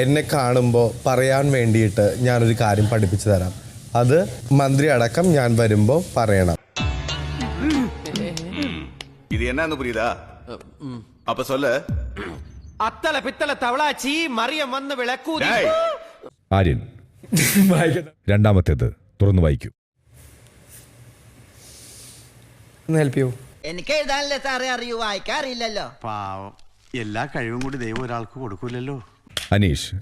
എന്നെ കാണുമ്പോൾ പറയാൻ വേണ്ടിയിട്ട് ഞാനൊരു കാര്യം പഠിപ്പിച്ചു തരാം അത് മന്ത്രി അടക്കം ഞാൻ വരുമ്പോൾ പറയണം இது என்னன்னு புரியுதா அப்ப சொல்லு അത്തള പിത്തള തവളാച്ചി മറിയം വന്ന് വിളക്കൂതി டேய் ആര്യൻ രണ്ടാമത്തേത് തുറന്നു വായിക്കൂ ഒന്ന് ഹെൽപ്പ് ചെയ്യൂ എനിക്ക് എഴുതാനല്ലേ സാറേ അറിയൂ വായിക്കാറില്ലല്ലോ പാവം എല്ലാ കഴിവും കൂടി ദൈവം ഒരാൾക്ക് കൊടുക്കൂലല്ലോ അനീഷ്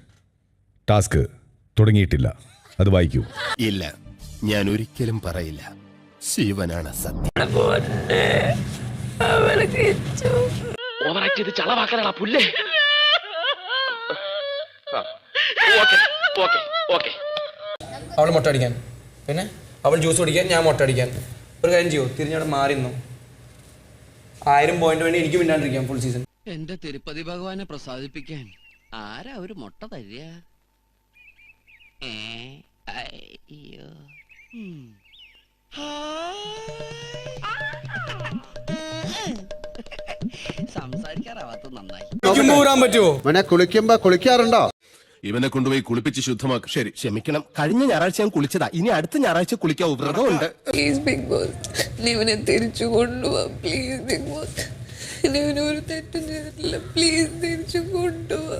ടാസ്ക് തുടങ്ങിയിട്ടില്ല. അത് വായിക്കൂ. ഇല്ല ഞാൻ ഒരിക്കലും പറയില്ല. ശിവനാണ് സത്യം. അവൾ മുട്ട അടിക്കാൻ. പിന്നെ? അവൾ ജ്യൂസ് കുടിക്കാൻ ഞാൻ മുട്ട അടിക്കാൻ. ഒരു കാര്യം ചെയ്യോ തിരിഞ്ഞവിടെ മാറി നിന്നു. ആയിരം പോയിന്റ് വേണ്ടി എനിക്ക് മിണ്ടാണ്ടിരിക്കാം ഫുൾ സീസൺ എന്റെ തിരുപ്പതി ഭഗവാനെ പ്രസാദിപ്പിക്കാൻ. ആരാ ഒരു മുട്ട തരിക? ഏ അയ്യോ. ഉം. സംസാരിക്കാറാവാത്ത നന്നായി. ഊരാൻ പറ്റുമോ ഇവനെ കുളിക്കുമ്പോ കുളിക്കാറുണ്ടോ? ഇവനെ കൊണ്ടുപോയി കുളിപ്പിച്ച് ശുദ്ധമാക്കും. ശരി ക്ഷമിക്കണം. കഴിഞ്ഞ ഞായറാഴ്ച ഞാൻ കുളിച്ചതാ. ഇനി അടുത്ത ഞായറാഴ്ച കുളിക്കാൻ വ്രതമുണ്ട്. പ്ലീസ് ബിഗ് ബോസ് നീ ഇവനെ തിരിച്ചു കൊണ്ടുപോവാ പ്ലീസ് ബിഗ് ബോസ് നീ ഇവനെ ഒരു തെറ്റും ചെയ്തിട്ടില്ല. പ്ലീസ് തിരിച്ചു കൊണ്ടുപോവാ